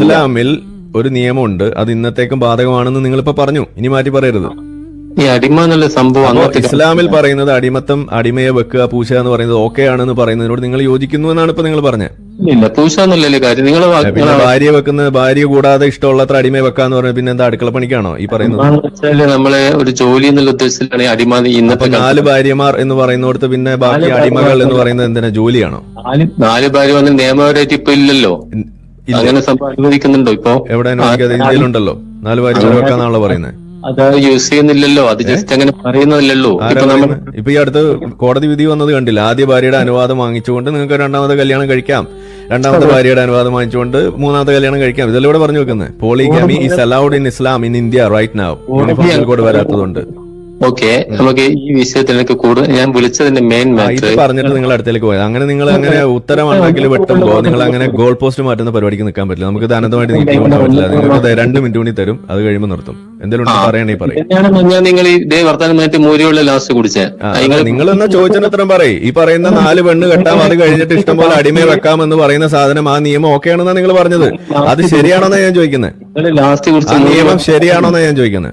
ഇസ്ലാമിൽ ഒരു നിയമമുണ്ട്. അത് ഇന്നത്തേക്കും ബാധകമാണെന്ന് നിങ്ങൾ ഇപ്പൊ പറഞ്ഞു. ഇനി മാറ്റി പറയരുത്. ഈ അടിമ എന്നുള്ള സംഭവം ഇസ്ലാമിൽ പറയുന്നത് അടിമത്തം അടിമയെ വെക്കുക പൂശ എന്ന് പറയുന്നത് ഓക്കെ ആണെന്ന് പറയുന്നതിനോട് നിങ്ങൾ യോജിക്കുന്നു എന്നാണ് ഇപ്പൊ നിങ്ങൾ പറഞ്ഞത്. പൂശ കാര്യം. നിങ്ങൾ പിന്നെ ഭാര്യ വെക്കുന്ന ഭാര്യ കൂടാതെ ഇഷ്ടമുള്ളത്ര അടിമയെ വെക്കാന്ന് പറഞ്ഞാൽ പിന്നെ എന്താ അടുക്കള പണിക്കാണോ ഈ പറയുന്നത്? നമ്മളെ ഒരു ജോലി എന്നുള്ള ഉദ്ദേശത്തിലാണ് അടിമ ഇന്നത്തെ നാല് ഭാര്യമാർ എന്ന് പറയുന്നിടത്ത് പിന്നെ ബാക്കി അടിമകൾ എന്ന് പറയുന്നത് എന്തിനാ? ജോലിയാണോ? നാല് ഭാര്യ വന്ന് നിയമപരമായിട്ട് ഇപ്പൊ ഇല്ലല്ലോ. ഇല്ല. അങ്ങനെ സംഭവം അനുവദിക്കുന്നുണ്ടോ ഇപ്പൊ? എവിടെ? അനുവദിക്കാതെ ഇന്ത്യയിലുണ്ടല്ലോ. നാല് ഭാര്യമാർ വെക്കാന്നാണല്ലോ പറയുന്നത് അത് യൂസ് ചെയ്യുന്നില്ലല്ലോ. അത് ജസ്റ്റ് അങ്ങനെ പറയുന്നില്ലല്ലോ ഇപ്പൊ ഈ അടുത്ത് കോടതി വിധി വന്നത് കണ്ടില്ല? ആദ്യ ഭാര്യയുടെ അനുവാദം വാങ്ങിച്ചുകൊണ്ട് നിങ്ങൾക്ക് രണ്ടാമത്തെ കല്യാണം കഴിക്കാം. രണ്ടാമത്തെ ഭാര്യയുടെ അനുവാദം വാങ്ങിച്ചുകൊണ്ട് മൂന്നാമത്തെ കല്യാണം കഴിക്കാം. ഇതെല്ലാം ഇവിടെ പറഞ്ഞു വെക്കുന്നത് polygamy is allowed in Islam in India right now uniform code വരാത്തതുകൊണ്ട്. Okay നമുക്ക് ഈ വിഷയത്തിലേക്ക് കൂടുതൽ ഞാൻ വിളിച്ചതിന്റെ മെയിൻ മാറ്റർ പറഞ്ഞിട്ട് നിങ്ങൾ അടുത്തേക്ക് പോയത്. അങ്ങനെ നിങ്ങൾ അങ്ങനെ ഉത്തരമാണെങ്കിൽ വെട്ടുമ്പോ നിങ്ങൾ അങ്ങനെ ഗോൾ പോസ്റ്റ് മാറ്റുന്ന പരിപാടിക്ക് നിൽക്കാൻ പറ്റില്ല. നമുക്ക് ധനതമായിട്ട് അനന്തമായിട്ട് കൊണ്ടുപോകാൻ പറ്റില്ല. നിങ്ങൾ രണ്ട് മിനിറ്റ് കൂടി തരും. അത് കഴിയുമ്പോൾ നിർത്തും. എന്തെങ്കിലും പറയണേ പറയും. ഞാൻ നിങ്ങൾ ഈ ഇതേ വർത്താനം മാറ്റി മൂരിയുള്ള ലാസ്റ്റ് കുടിച്ചേ. നിങ്ങൾ എന്നാ ചോദിച്ചതിന് ഉത്തരം പറയും. ഈ പറയുന്ന നാല് പെണ്ണ് കെട്ടാം അത് കഴിഞ്ഞിട്ട് ഇഷ്ടംപോലെ അടിമയെ വെക്കാമെന്ന് പറയുന്ന സാധനം ആ നിയമം ഓക്കെ ആണെന്നാണ് നിങ്ങൾ പറഞ്ഞത്. അത് ശരിയാണോന്നാ ഞാൻ ചോദിക്കുന്നത് നിയമം ശരിയാണോന്നാ ഞാൻ ചോദിക്കുന്നത്